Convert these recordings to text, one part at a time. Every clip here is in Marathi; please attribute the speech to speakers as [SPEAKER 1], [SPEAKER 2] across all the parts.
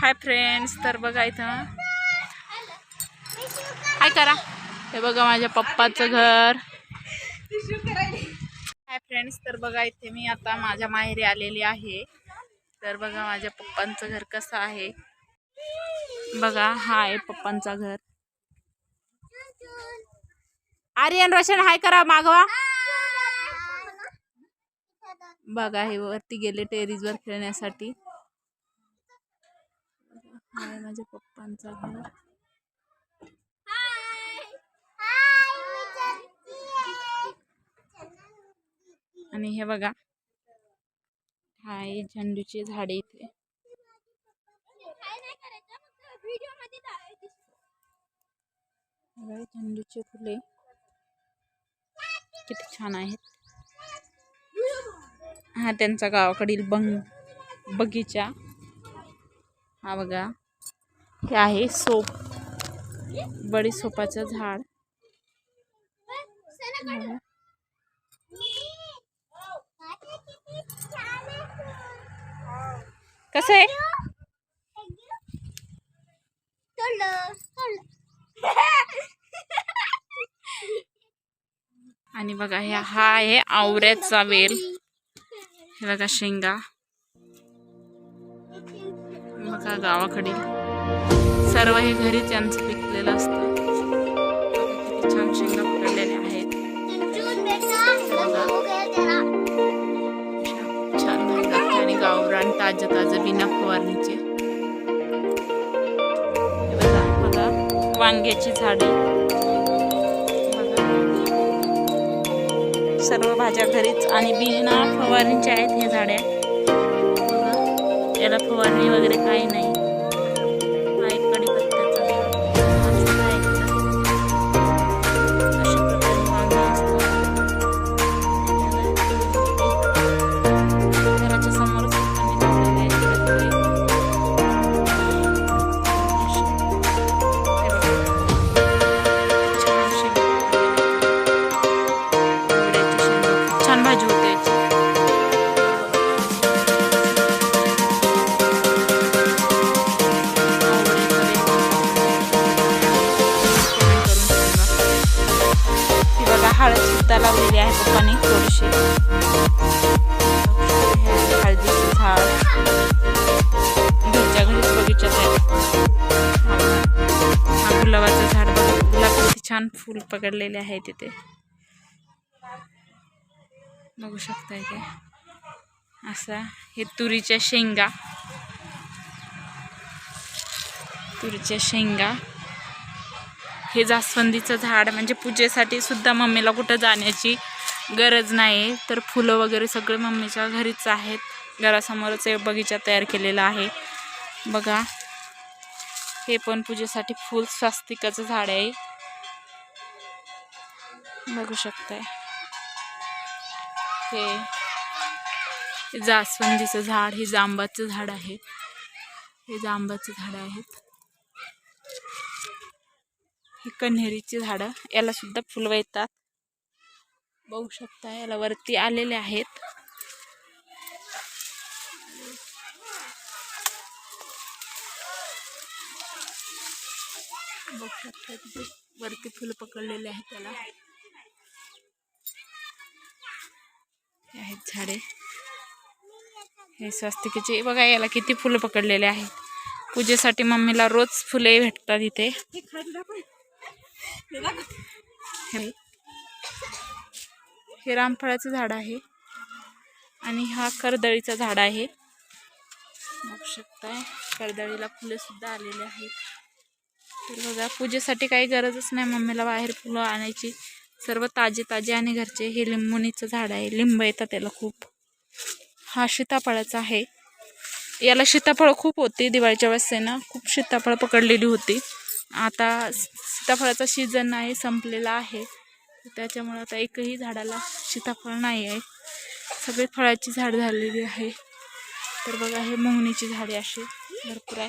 [SPEAKER 1] हाय फ्रेंड्स तर बघा इथं. हाय करा हे बघा माझ्या पप्पाचं घर. हाय फ्रेंड्स तर बघा इथे मी आता माझ्या माहेरी आलेली आहे. तर बघा माझ्या पप्पांचं घर कसं आहे. बघा हा आहे पप्पांचा घर. आर्यन रोशन हाय करा मागवा. बघा हे वरती गेले टेरीज वर खेळण्यासाठी. आहे माझ्या पप्पांचा घर. आणि हे बघा. हाय झेंडूची झाडे इथे. झेंडूचे फुले. किती छान आहेत. हा त्यांचा गावाकडील बंग बगीचा. हा बघा. हे आहे सोप. बडी सोपाचं झाड. कसं आहे? आणि बघा हे हा आहे आवऱ्याचा वेल. हे बघा शेंगा. बघा गावाकडील. सर्व हे घरीच यांचं पिकलेलं असतं. किती छान शेंगा पकडलेल्या आहेत. छान भाजतात आणि गावरान ताजं ताजं बिना फवारणीचे. बघा बघा वांग्याची झाडे. सर्व भाज्या घरीच आणि बिना फवारणीच्या आहेत हे झाड्या याला फवारणी वगैरे काही नाही. सुद्धा लावलेली आहे पप्पाने थोडीशी. हळदीचं झाड. घरच्या घरीच बगीच्यात आहे. हा गुलाबाचं झाड बघा. गुलाब किती छान फूल पकडलेले आहे तिथे. बघू शकताय इथे असा हे तुरीच्या शेंगा. तुरीच्या शेंगा. हे जास्वंदीचं झाड म्हणजे पूजेसाठी सुद्धा मम्मीला कुठं जाण्याची गरज नाही तर फुलं वगैरे सगळे मम्मीच्या घरीच आहेत. घरासमोरच एक बगीचा तयार केलेला आहे. बघा हे पण पूजेसाठी फुल स्वास्तिकाचं झाड आहे. बघू शकताय. हे हे जास्वंदीचं झाड हे जांबाचं झाड आहे. हे जांबाचं झाड आहेत. ही कन्हेरीची झाडं याला सुद्धा फुलं येतात. बघू शकता याला वरती आलेले आहेत. बघू शकता तिथे वरती फुलं पकडलेले आहेत त्याला. हे आहेत झाडे. हे स्वस्तिकेचे बघा याला किती फुलं पकडलेले आहेत. पूजेसाठी मम्मीला रोज फुले भेटतात इथे. हे- हे रामफळाचं झाड आहे. आणि हा करदळीचं झाड आहे. बघू शकताय. करदळीला फुले सुद्धा आलेले आहेत. तर बघा पूजेसाठी काही गरजच नाही मम्मीला बाहेर फुलं आणायची. सर्व ताजे ताजे आणि घरचे हे लिंबुनीचं झाड आहे. लिंब येतात त्याला खूप. हा सीताफळाचा आहे. याला सीताफळ खूप होती दिवाळीच्या वेळेस ना. खूप सीताफळं पकडलेली होती. आता सीताफळाचा सीझन आहे संपलेला आहे. त्याच्यामुळं आता एकही झाडाला सीताफळ नाही आहे. सगळे फळाची झाड झालेली आहे. तर बघा हे मोहनीची झाडे अशी भरपूर आहे.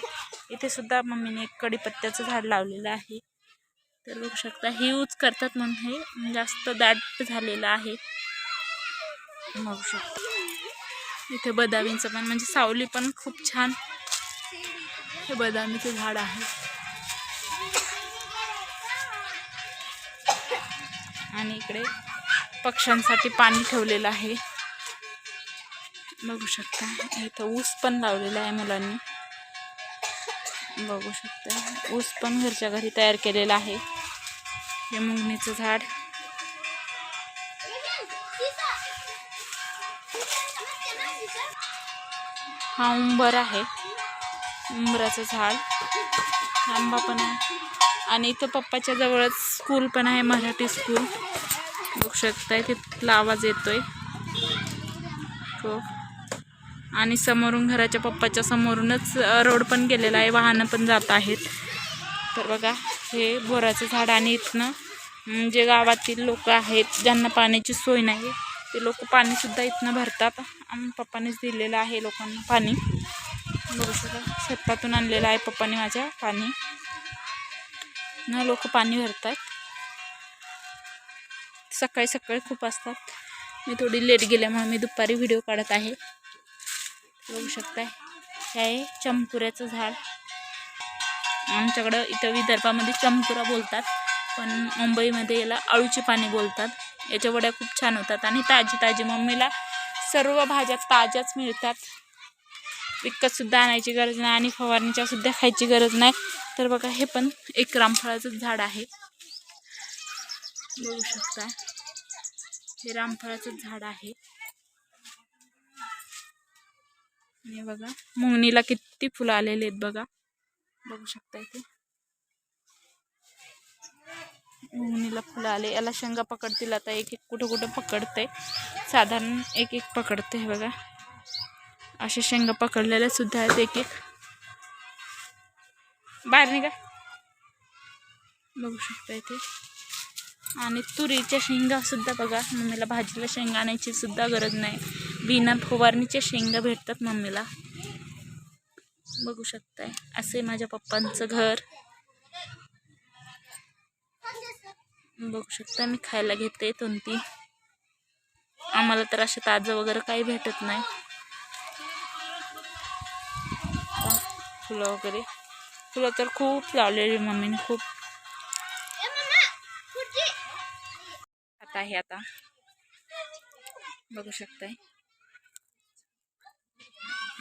[SPEAKER 1] इथे सुद्धा मम्मीने एक कडीपत्त्याचं झाड लावलेलं आहे. तर बघू शकता हे यूज करतात म्हणून हे जास्त दाट झालेलं आहे. बघू शकता. इथे बदामींचं पण म्हणजे सावली पण खूप छान हे बदामीचं झाड आहे. आणि इकडे पक्ष्यांसाठी पाणी ठेवलेलं आहे. बघू शकता इथं ऊस पण लावलेला आहे मुलांनी. बघू शकता ऊस पण घरच्या घरी तयार केलेला आहे. हे मुंगणीचं झाड. हा उंबर आहे उंबराचं झाड. आंबा पण आहे. आणि इथं पप्पाच्या जवळच स्कूल पण आहे मराठी स्कूल बघू शकताय तिथला आवाज येतोय. हो. आणि समोरून घराच्या पप्पाच्या समोरूनच रोड पण गेलेला आहे वाहनं पण जात आहेत. तर बघा हे बोराचं झाड आणि इथनं जे गावातील लोक आहेत ज्यांना पाण्याची सोय नाही ते लोक पाणीसुद्धा इथनं भरतात. आणि पप्पानेच दिलेलं आहे लोकांना पाणी. बघू शकता शेतातून आणलेलं आहे पप्पाने माझ्या पाणी. न लोक पाणी भरतात. सकाळी सकाळी खूप असतात. मी थोडी लेट गेल्यामुळे मी दुपारी व्हिडिओ काढत आहे. बघू शकताय. हे आहे चमकुऱ्याचं झाड. आमच्याकडं इथं विदर्भामध्ये चमकुरा बोलतात पण मुंबईमध्ये याला अळूची पाणी बोलतात. याच्या वड्या खूप छान होतात आणि ताजी ताजी. मम्मीला सर्व भाज्या ताज्याच मिळतात. विकतसुद्धा आणायची गरज नाही आणि फवारणीच्या सुद्धा खायची गरज नाही. तर बघा हे पण एक रामफळाचं झाड आहे. बघू शकता. हे रामफळाचं झाड आहे. हे बघा मुंगणीला किती फुलं आलेले आहेत बघा. बघू शकता इथे. मुंगणीला फुलं आले. याला शेंगा पकडतील. आता एक एक कुठं कुठं पकडते साधारण एक एक पकडते हे बघा. अशा शेंगा पकडलेल्या सुद्धा आहेत एक एक. बाहेर निघा. बघू शकता इथे. आणि तुरीच्या शेंगा सुद्धा बघा. मम्मीला भाजीला शेंगा आणायची सुद्धा गरज नाही. बिना फवारणीच्या शेंगा भेटतात मम्मीला. बघू शकताय. असे माझ्या पप्पांचं घर. बघू शकता मी खायला घेते कोणती आम्हाला तर असं ताजं वगैरे काही भेटत नाही. फुलं वगैरे. फुलं तर खूप लावलेली मम्मीने खूप. आता आहे आता. बघू शकताय.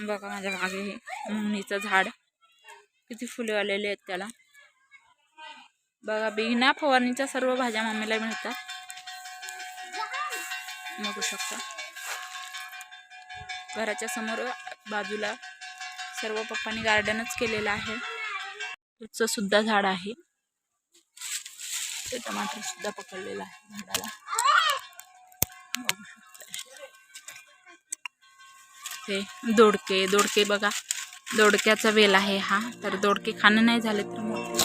[SPEAKER 1] बघा माझ्या मागे हे मम्मीचं झाड. किती फुले आलेले आहेत त्याला. बघा बिना फवारणीच्या सर्व भाज्या मम्मीला मिळतात. बघू शकता. घराच्या समोर बाजूला सर्व पप्पांनी गार्डनच केलेलं आहे. तुझचं सुद्धा झाड आहे. ते टमाटर सुद्धा पकडलेलं आहे झाडाला. हे दोडके दोडके बघा. दोडक्याचा वेल आहे हा. तर दोडके खाणं नाही झाले तर मोठे